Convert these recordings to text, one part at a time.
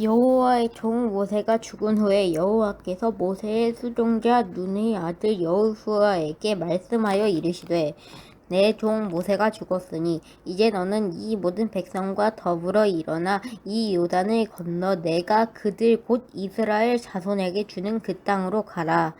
여호와의 종 모세가 죽은 후에 여호와께서 모세의 수종자 눈의 아들 여호수아에게 말씀하여 이르시되 내 종 모세가 죽었으니 이제 너는 이 모든 백성과 더불어 일어나 이 요단을 건너 내가 그들 곧 이스라엘 자손에게 주는 그 땅으로 가라.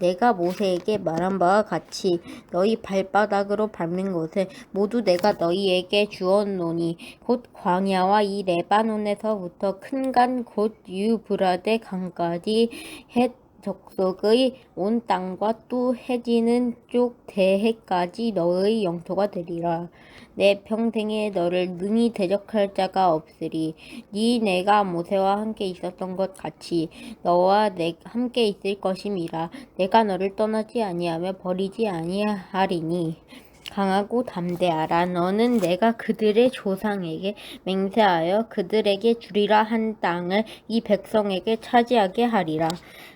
내가 모세에게 말한 바와 같이 너희 발바닥으로 밟는 것을 모두 내가 너희에게 주었노니 곧 광야와 이 레바논에서부터 큰 간 곧 유브라데 강까지 헷 족속의 온 땅과 또 해지는 쪽 대해까지 너의 영토가 되리라. 내 평생에 너를 능히 대적할 자가 없으리. 네 내가 모세와 함께 있었던 것 같이 너와 내 함께 있을 것임이라. 내가 너를 떠나지 아니하며 버리지 아니하리니. 강하고 담대하라. 너는 내가 그들의 조상에게 맹세하여 그들에게 주리라 한 땅을 이 백성에게 차지하게 하리라.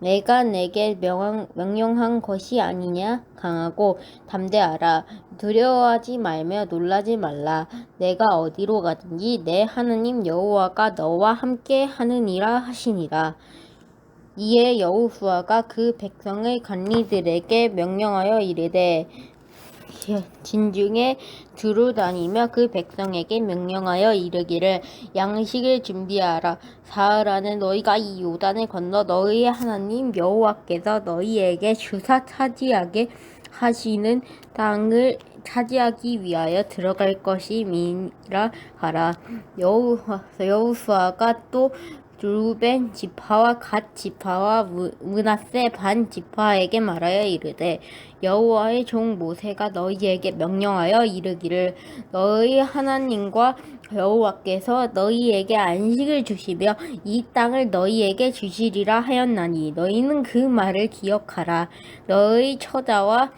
내가 내게 명한, 명령한 것이 아니냐? 강하고 담대하라. 두려워하지 말며 놀라지 말라. 내가 어디로 가든지 내 하느님 여호와가 너와 함께 하느니라 하시니라. 이에 여호수아가 그 백성의 관리들에게 명령하여 이르되 진중에 두루 다니며 그 백성에게 명령하여 이르기를 양식을 준비하라. 사흘 안에 너희가 이 요단을 건너 너희의 하나님 여호와께서 너희에게 주사 차지하게 하시는 땅을 차지하기 위하여 들어갈 것임이라 하라. 여호와, 여호수아가 또 루벤 지파와 갓 지파와 문하세 반 지파에게 말하여 이르되 여호와의 종 모세가 너희에게 명령하여 이르기를 너희 하나님과 여호와께서 너희에게 안식을 주시며 이 땅을 너희에게 주시리라 하였나니 너희는 그 말을 기억하라. 너희 처자와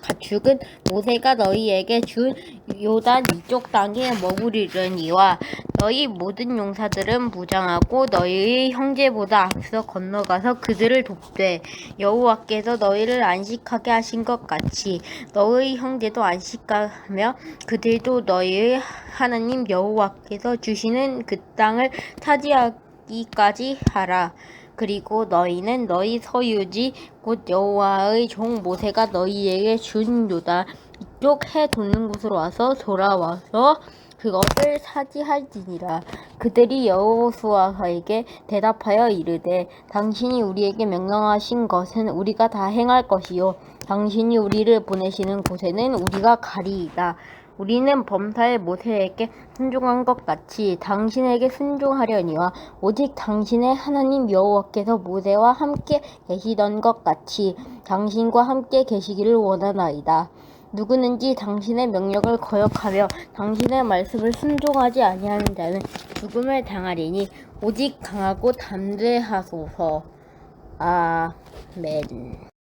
가축은 모세가 너희에게 준 요단 이쪽 땅에 머무르려니와 너희 모든 용사들은 무장하고 너희의 형제보다 앞서 건너가서 그들을 돕되 여호와께서 너희를 안식하게 하신 것 같이 너희 형제도 안식하며 그들도 너희의 하나님 여호와께서 주시는 그 땅을 차지하기까지 하라. 그리고 너희는 너희 서유지 곧 여호와의 종 모세가 너희에게 준 요단 이쪽 해 돋는 곳으로 와서 돌아와서 그것을 차지할지니라. 그들이 여호수아에게 대답하여 이르되 당신이 우리에게 명령하신 것은 우리가 다 행할 것이요 당신이 우리를 보내시는 곳에는 우리가 가리이다. 우리는 범사의 모세에게 순종한 것 같이 당신에게 순종하려니와 오직 당신의 하나님 여호와께서 모세와 함께 계시던 것 같이 당신과 함께 계시기를 원하나이다. 누구는지 당신의 명령을 거역하며 당신의 말씀을 순종하지 아니하는 자는 죽음을 당하리니 오직 강하고 담대하소서. 아멘.